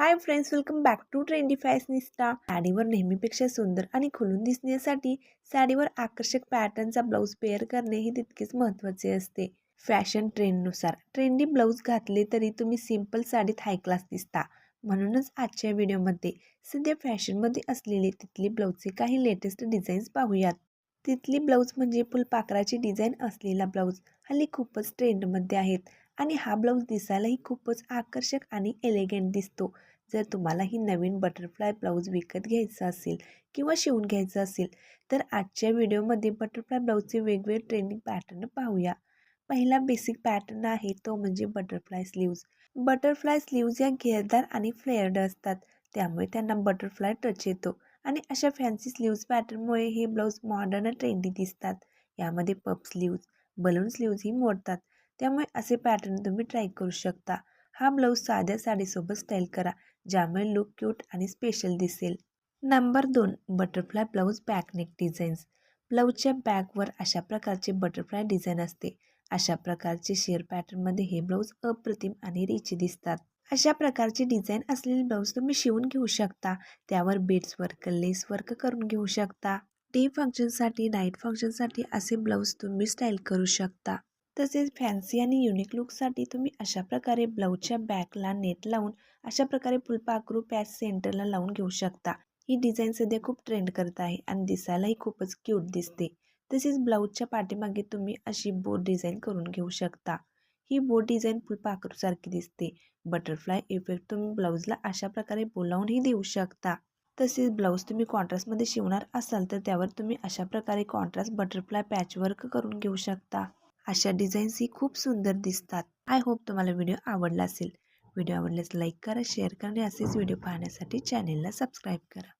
Hi friends welcome back to trendy fashionista साडीवर नेहमीपेक्षा सुंदर आणि खुलून दिसण्यासाठी साडीवर आकर्षक पॅटर्नचा ब्लाऊज पेअर करणे हे तितकेच महत्त्वाचे असते. फॅशन ट्रेंडनुसार ट्रेंडी ब्लाऊज घातले तरी तुम्ही सिंपल साडीत हाय क्लास दिसता. म्हणूनच आजच्या व्हिडिओमध्ये सध्या फॅशनमध्ये असलेले तिथली ब्लाऊजचे काही लेटेस्ट डिझाईन्स पाहूयात. तिथली ब्लाऊज म्हणजे फुलपाखराची डिझाईन असलेला ब्लाऊज हल्ली खूपच ट्रेंडमध्ये आहेत. आणि हा ब्लाऊज दिसायलाही खूपच आकर्षक आणि एलिगंट दिसतो. जर तुम्हाला ही नवीन बटरफ्लाय ब्लाऊज विकत घ्यायचा असेल किंवा शिवून घ्यायचं असेल तर आजच्या व्हिडिओमध्ये बटरफ्लाय ब्लाऊजचे वेगवेगळे ट्रेंडिंग पॅटर्न पाहूया. पहिला बेसिक पॅटर्न आहे तो म्हणजे बटरफ्लाय स्लीव्ज बटरफ्लाय स्लीव्ज या घेरदार आणि फ्लेअर्ड असतात त्यामुळे त्यांना बटरफ्लाय टच येतो. आणि अशा फॅन्सी स्लीव्ज पॅटर्नमुळे हे ब्लाऊज मॉडर्न ट्रेंडी दिसतात. यामध्ये पप स्लीव्ज बलून स्लीव्जही मोडतात. त्यामुळे असे पॅटर्न तुम्ही ट्राय करू शकता. हा ब्लाऊज साध्या साडीसोबत स्टाईल करा. ज्यामुळे लुक क्यूट आणि स्पेशल दिसेल. नंबर दोन butterfly blouse back neck designs ब्लाऊजच्या बॅकवर अशा प्रकारचे बटरफ्लाय डिझाईन असते. अशा प्रकारचे शेअर पॅटर्नमध्ये हे ब्लाऊज अप्रतिम आणि रिच दिसतात. अशा प्रकारचे डिझाईन असलेले ब्लाऊज तुम्ही शिवून घेऊ शकता. त्यावर बीड्स वर्क लेस वर्क करून घेऊ शकता. डे फंक्शनसाठी नाईट फंक्शनसाठी असे ब्लाऊज तुम्ही स्टाईल करू शकता. तसेच फॅन्सी आणि युनिक लुकसाठी तुम्ही अशा प्रकारे ब्लाऊजच्या बॅकला नेट लावून अशा प्रकारे फुलपाखरू पॅच सेंटरला लावून घेऊ शकता. ही डिझाईन सध्या खूप ट्रेंड करत आहे आणि दिसायलाही खूपच क्यूट दिसते. तसेच ब्लाऊजच्या पाठीमागे तुम्ही अशी बोट डिझाईन करून घेऊ शकता. ही बोट डिझाईन फुलपाखरूसारखी दिसते. बटरफ्लाय इफेक्ट तुम्ही ब्लाऊजला अशा प्रकारे बोलावूनही देऊ शकता. तसेच ब्लाऊज तुम्ही कॉन्ट्रास्टमध्ये शिवणार असाल तर त्यावर तुम्ही अशा प्रकारे कॉन्ट्रास्ट बटरफ्लाय पॅचवर्क करून घेऊ शकता. अशा डिझाईन्सही खूप सुंदर दिसतात. आय होप तुम्हाला व्हिडिओ आवडला असेल. व्हिडिओ आवडल्यास लाईक करा शेअर करा आणि असेच व्हिडिओ पाहण्यासाठी चॅनेलला सबस्क्राईब करा.